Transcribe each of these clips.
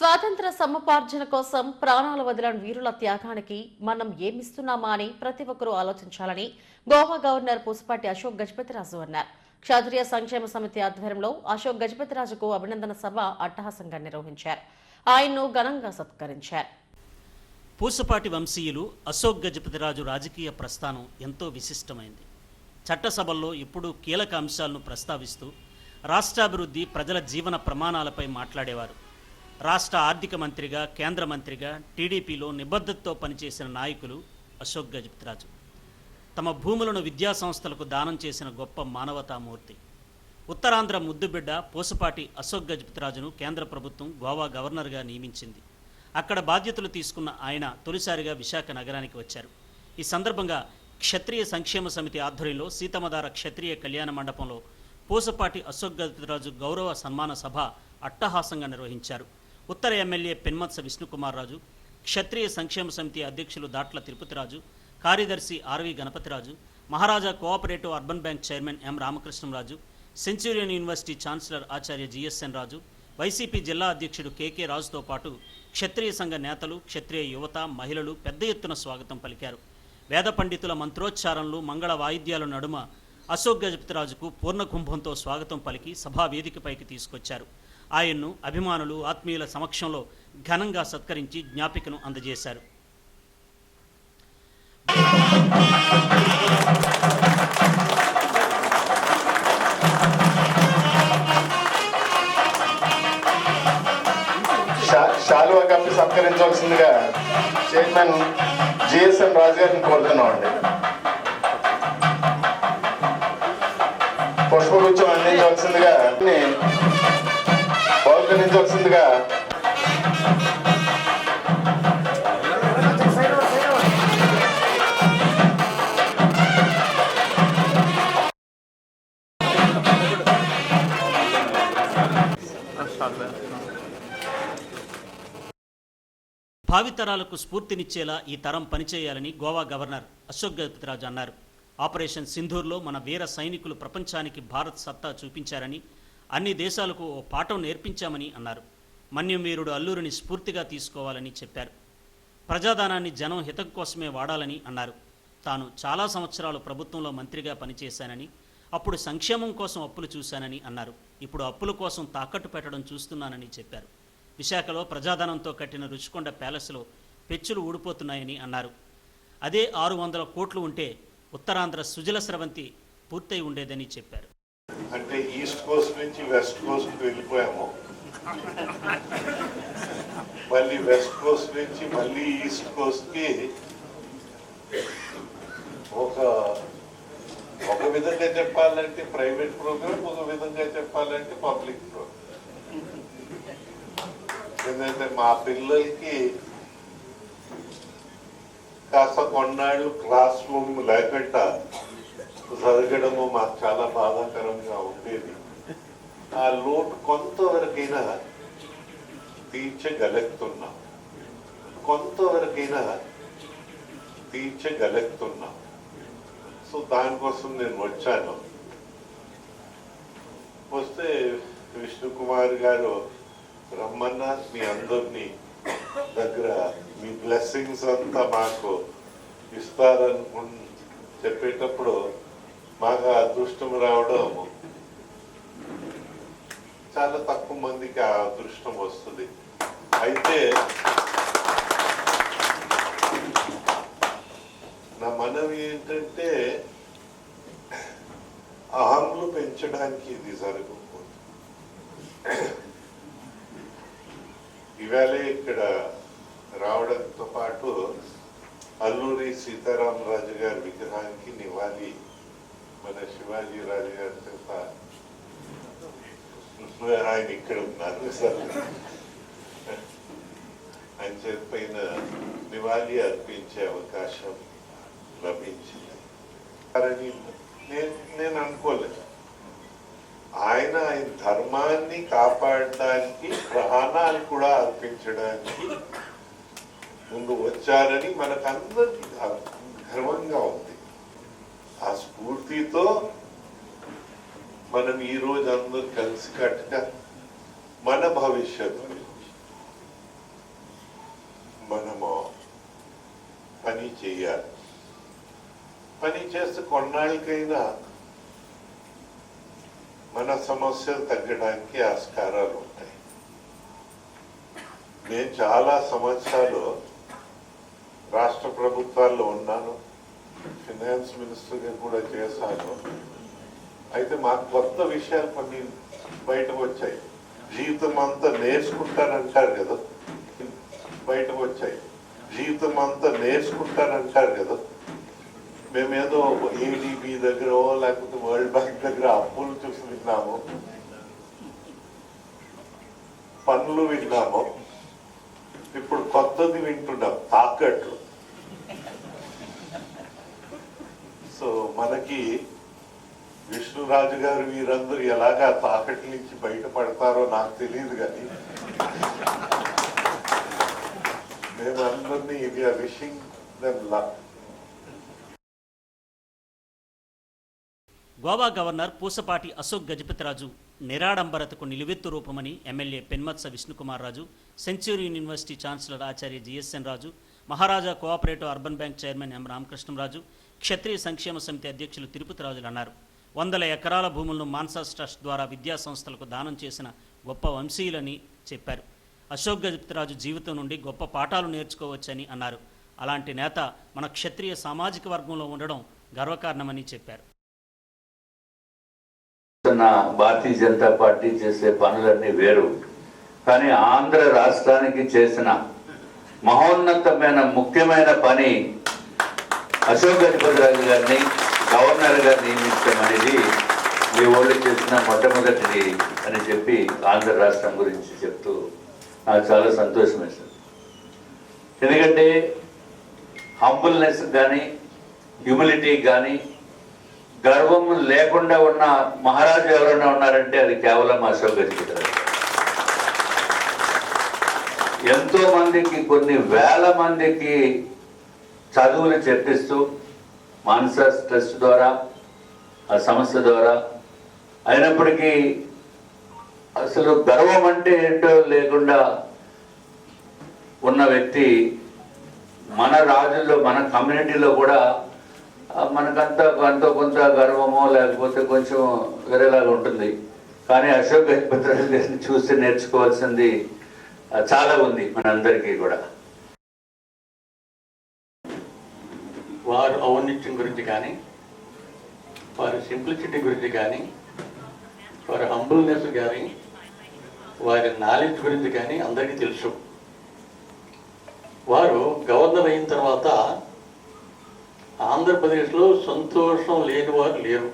స్వాతంత్ర సమపార్జన కోసం ప్రాణాలు వదిలిన వీరుల త్యాగానికి మనం ఏమిస్తున్నామా అని ప్రతి ఒక్కరూ ఆలోచించాలని గోవా గవర్నర్ పూసపాటి అశోక్ గజపతిరాజు అన్నారు. క్షత్రియ సంక్షేమ సమితి ఆధ్వర్యంలో అశోక్ గజపతిరాజుకు అభినందన సభ అట్టహాసంగా నిర్వహించారు. ఆయన్ను ఘనంగా సత్కరించారు. పూసపాటి వంశీయులు అశోక్ గజపతిరాజు రాజకీయ ప్రస్థానం ఎంతో విశిష్టమైంది. చట్టసభల్లో ఇప్పుడు కీలక అంశాలను ప్రస్తావిస్తూ రాష్ట్రాభివృద్ధి ప్రజల జీవన ప్రమాణాలపై మాట్లాడేవారు. రాష్ట్ర ఆర్థిక మంత్రిగా కేంద్ర మంత్రిగా టీడీపీలో నిబద్ధతతో పనిచేసిన నాయకులు అశోక్ గజపతిరాజు. తమ భూములను విద్యా సంస్థలకు దానం చేసిన గొప్ప మానవతామూర్తి. ఉత్తరాంధ్ర ముద్దుబిడ్డ పోసపాటి అశోక్ గజపతిరాజును కేంద్ర ప్రభుత్వం గోవా గవర్నర్గా నియమించింది. అక్కడ బాధ్యతలు తీసుకున్న ఆయన తొలిసారిగా విశాఖ నగరానికి వచ్చారు. ఈ సందర్భంగా క్షత్రియ సంక్షేమ సమితి ఆధ్వర్యంలో సీతమదార క్షత్రియ కళ్యాణ మండపంలో పూసపాటి అశోక్ గజపతిరాజు గౌరవ సన్మాన సభ అట్టహాసంగా నిర్వహించారు. ఉత్తర ఎమ్మెల్యే పెన్మత్స విష్ణుకుమార్ రాజు క్షత్రియ సంక్షేమ సమితి అధ్యక్షులు దాట్ల తిరుపతిరాజు కార్యదర్శి RV Ganapathiraju Maharaja cooperative urban bank chairman M Ramakrishnaraju Centurion university chancellor ఆచార్య జిఎస్ఎన్ రాజు వైసీపీ జిల్లా అధ్యక్షుడు కేకే రాజుతో పాటు క్షత్రియ సంఘ నేతలు క్షత్రియ యువత మహిళలు పెద్ద ఎత్తున స్వాగతం పలికారు. వేద పండితుల మంత్రోచ్చారణలు మంగళ వాయిద్యాల నడుమ అశోక్ గజపతిరాజుకు పూర్ణ కుంభంతో స్వాగతం పలికి సభా వేదికపైకి తీసుకొచ్చారు. ఆయన్ను అభిమానులు ఆత్మీయుల సమక్షంలో ఘనంగా సత్కరించి జ్ఞాపికను అందజేశారు. శాలువా కప్పి సత్కరించవలసిందిగా చైర్మన్ జిఎస్ఎం రాజు గారిని కోరుతున్నాం అండి పుష్పగుచ్చం అందించవలసిందిగా బహుకరించవలసిందిగా భావితరాలకు స్ఫూర్తినిచ్చేలా ఈ తరం పనిచేయాలని గోవా గవర్నర్ అశోక్ గజపతిరాజు అన్నారు. ఆపరేషన్ సింధూర్లో మన వీర సైనికులు ప్రపంచానికి భారత్ సత్తా చూపించారని అన్ని దేశాలకు ఓ పాఠం నేర్పించామని అన్నారు. మన్యం వీరుడు అల్లూరిని స్ఫూర్తిగా తీసుకోవాలని చెప్పారు. ప్రజాదానాన్ని జనం హితం కోసమే వాడాలని అన్నారు. తాను చాలా సంవత్సరాలు ప్రభుత్వంలో మంత్రిగా పనిచేశానని అప్పుడు సంక్షేమం కోసం అప్పులు చూశానని అన్నారు. ఇప్పుడు అప్పుల కోసం తాకట్టు పెట్టడం చూస్తున్నానని చెప్పారు. విశాఖలో ప్రజాధనంతో కట్టిన రుచికొండ ప్యాలెస్లో పెచ్చులు ఊడిపోతున్నాయని అన్నారు. అదే ఆరు వందల కోట్లు ఉంటే ఉత్తరాంధ్ర సుజల స్రవంతి పూర్తయి ఉండేదని చెప్పారు. అంటే ఈస్ట్ కోస్ట్ నుంచి వెస్ట్ కోస్ట్ వెళ్ళిపోయాము. మళ్ళీ వెస్ట్ కోస్ట్ నుంచి మళ్ళీ ఈస్ట్ కోస్ట్కి ఒక ఒక విధంగా చెప్పాలంటే ప్రైవేట్ ప్రోగ్రామ్ ఒక విధంగా చెప్పాలంటే పబ్లిక్ ప్రోగ్రామ్. ఎందుకంటే మా పిల్లలకి కాస్త కొన్నాళ్ళు క్లాస్ రూమ్ లేకుండా జరగడము మాకు చాలా బాధాకరంగా ఉండేది. ఆ లోటు కొంతవరకైనా తీర్చగలుగుతున్నాం. కొంతవరకైనా తీర్చగలుగుతున్నాం. సో దానికోసం నేను వచ్చాను. వస్తే విష్ణుకుమార్ గారు రమ్మన్నా మీ అందరినీ దగ్గర మీ బ్లెస్సింగ్స్ అంతా మాకు ఇస్తారనుకు చెప్పేటప్పుడు మాకు అదృష్టం రావడం చాలా తక్కువ మందికి ఆ అదృష్టం వస్తుంది. అయితే నా మనవి ఏంటంటే అహంలు పెంచడానికి ఇది జరగకపోతుంది ఇవాళే ఇక్కడ రావడంతో పాటు అల్లూరి సీతారామరాజు గారి విగ్రహానికి నివాళి మన శివాజీ రాజు గారి చేత ఆయన ఇక్కడ ఉన్నారు సార్. ఆయన చేతిపైన నివాళి అర్పించే అవకాశం లభించింది. నేను నేను అనుకోలేదు. ఆయన ఆయన ధర్మాన్ని కాపాడడానికి ప్రాణాలు కూడా అర్పించడానికి ముందు వచ్చారని మనకందరికి గర్వంగా ఉంది. ఆ స్ఫూర్తితో మనం ఈ రోజు అందరూ కలిసి కట్టుగా మన భవిష్యత్తు. గురించి మనము పని చేయాలి. పని చేస్తే కొన్నాళ్ళకైనా మన సమస్యలు తగ్గడానికి ఆస్కారాలు ఉంటాయి. నేను చాలా సంవత్సరాలు రాష్ట్ర ప్రభుత్వాల్లో ఉన్నాను. ఫినాన్స్ మినిస్టర్గా కూడా చేశాను అయితే మాకు కొత్త విషయాలు కొన్ని బయటకు వచ్చాయి. జీవితం అంతా నేర్చుకుంటానంటారు కదా. బయటకు వచ్చాయి. జీవితం అంతా నేర్చుకుంటానంటారు కదా. మేమేదో ఏడీబీ దగ్గర లేకపోతే వరల్డ్ బ్యాంక్ దగ్గర అప్పులు చూసి విన్నాము. పనులు విన్నాము. ఇప్పుడు కొత్తది వింటున్నాం. తాకట్లు సో మనకి విష్ణురాజు గారు వీరందరూ ఎలాగా తాకటి నుంచి బయటపడతారో నాకు తెలియదు కానీ మేము అందరినీ ఇది wishing them luck Goa governor Pusapati Ashok Gajapathiraju నిరాడంబరతకు నిలువెత్తు రూపమని MLA Penmetsa Vishnukumar Raju century university chancellor ఆచార్య GSN Raju Maharaja cooperative urban bank chairman M Ramakrishnaraju క్షత్రియ సంక్షేమ సమితి అధ్యక్షులు తిరుపతి రాజులు అన్నారు. వందల ఎకరాల భూములను మాన్సాస్ ట్రస్ట్ ద్వారా విద్యా సంస్థలకు దానం చేసిన గొప్ప వంశీయులని చెప్పారు. అశోక్ గజపతిరాజు జీవితం నుండి గొప్ప పాఠాలు నేర్చుకోవచ్చని అన్నారు. అలాంటి నేత మన క్షత్రియ సామాజిక వర్గంలో ఉండడం గర్వకారణమని చెప్పారు. భారతీయ జనతా పార్టీ చేసే పనులన్నీ వేరు. కానీ ఆంధ్ర రాష్ట్రానికి చేసిన మహోన్నతమైన ముఖ్యమైన పని అశోక్ గజపతిరాజు గారిని గవర్నర్ గారు నియమించడం అనేది మీ ఓళ్ళు చేసిన మొట్టమొదటిది అని చెప్పి ఆంధ్ర రాష్ట్రం గురించి చెప్తూ నాకు చాలా సంతోషం వేసింది. ఎందుకంటే హంబుల్నెస్ కానీ హ్యూమిలిటీ కానీ గర్వం లేకుండా ఉన్న మహారాజు ఎవరైనా ఉన్నారంటే అది కేవలం అశోక్ గజపతిరాజు ఎంతో మందికి కొన్ని వేల మందికి చదువులు చర్చిస్తూ మానస ట్రస్ట్ ద్వారా ఆ సంస్థ ద్వారా అయినప్పటికీ అసలు గర్వం అంటే ఏంటో లేకుండా ఉన్న వ్యక్తి మన రాజుల్లో మన కమ్యూనిటీలో కూడా మనకంతా కొంత కొంత గర్వమో లేకపోతే కొంచెం వేరేలాగా ఉంటుంది. కానీ అశోక్ గజపతి గారిని చూసి నేర్చుకోవాల్సింది చాలా ఉంది మనందరికీ కూడా వారు ఔన్నిత్యం గురించి కానీ వారి సింప్లిసిటీ గురించి కానీ వారి హంబుల్నెస్ కానీ వారి నాలెడ్జ్ గురించి కానీ అందరికీ తెలుసు. వారు గవర్నర్ అయిన తర్వాత ఆంధ్రప్రదేశ్లో సంతోషం లేని వారు లేరు.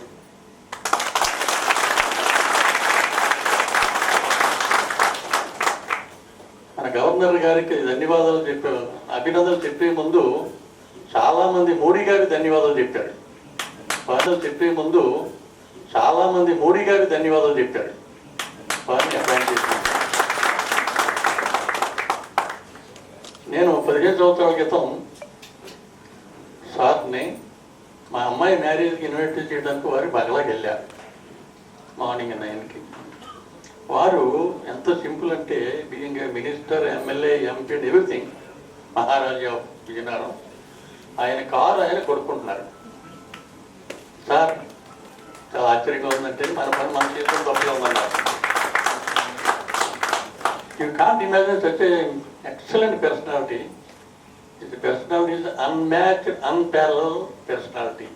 మన గవర్నర్ గారికి ధన్యవాదాలు చెప్పే అభినందనలు చెప్పే ముందు చాలా మంది మోడీ గారికి ధన్యవాదాలు చెప్పాడు వారిని చెప్పే ముందు చాలా మంది మోడీ గారికి ధన్యవాదాలు చెప్పాడు వారిని నేను పదిహేను సంవత్సరాల క్రితం సార్ని మా అమ్మాయి మ్యారేజ్కి ఇన్వైట్ చేయడానికి వారి బగలాకి వెళ్ళారు మార్నింగ్ నైన్కి. వారు ఎంత సింపుల్ అంటే being minister MLA MP everything. Maharaja Vizianagaram. ఆయన కారు ఆయన కొడుకుంటున్నారు సార్ చాలా ఆశ్చర్యంగా ఉందంటే మన పని మన చేతిలో తప్పుగా ఉందన్నారు. You can't imagine such excellent personality the personality is unmatched unparalleled personality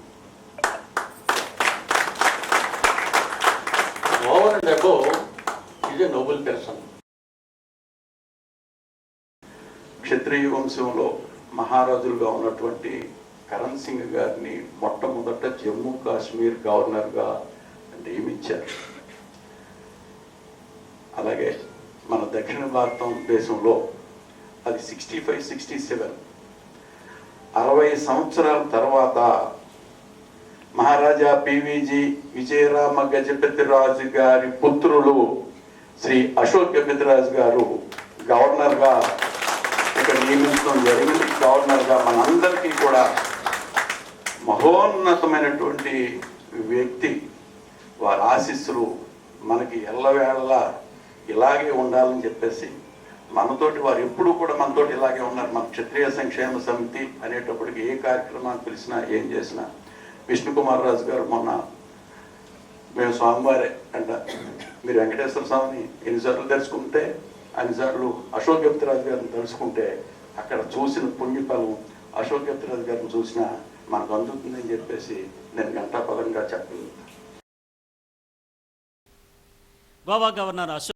over and above is a noble person క్షత్రియ వంశంలో మహారాజులుగా ఉన్నటువంటి కరణ్ సింగ్ గారిని మొట్టమొదట జమ్మూ కాశ్మీర్ గవర్నర్గా నియమించారు. అలాగే మన దక్షిణ భారతదేశంలో అది సిక్స్టీ ఫైవ్ సిక్స్టీ సెవెన్. అరవై సంవత్సరాల తర్వాత మహారాజా పివిజి విజయరామ గజపతి రాజు గారి పుత్రులు శ్రీ అశోక్ గజపతిరాజు గారు గవర్నర్గా ఇక్కడ నియమించడం జరిగింది. గవర్నర్గా మనందరికీ కూడా. మహోన్నతమైనటువంటి వ్యక్తి వారి ఆశీస్సులు మనకి ఎల్లవేళలా ఇలాగే ఉండాలని చెప్పేసి మనతోటి వారు ఎప్పుడు కూడా మనతోటి ఇలాగే ఉన్నారు. మన క్షత్రియ సంక్షేమ సమితి అనేటప్పటికి ఏ కార్యక్రమాన్ని పిలిచినా ఏం చేసినా. విష్ణుకుమార్ రాజు గారు మొన్న మేము స్వామివారే అంట. మీరు వెంకటేశ్వర స్వామిని ఎన్నిసార్లు తెలుసుకుంటే అన్నిసార్లు అశోక్ గప్తిరాజు గారిని తెలుసుకుంటే అక్కడ చూసిన పుణ్యఫలం అశోక్ గారిని చూసినా మనకు అందుతుందని చెప్పేసి నేను గంటాపదంగా చెప్పగలుగుతాను గోవా గవర్నర్ అశోక్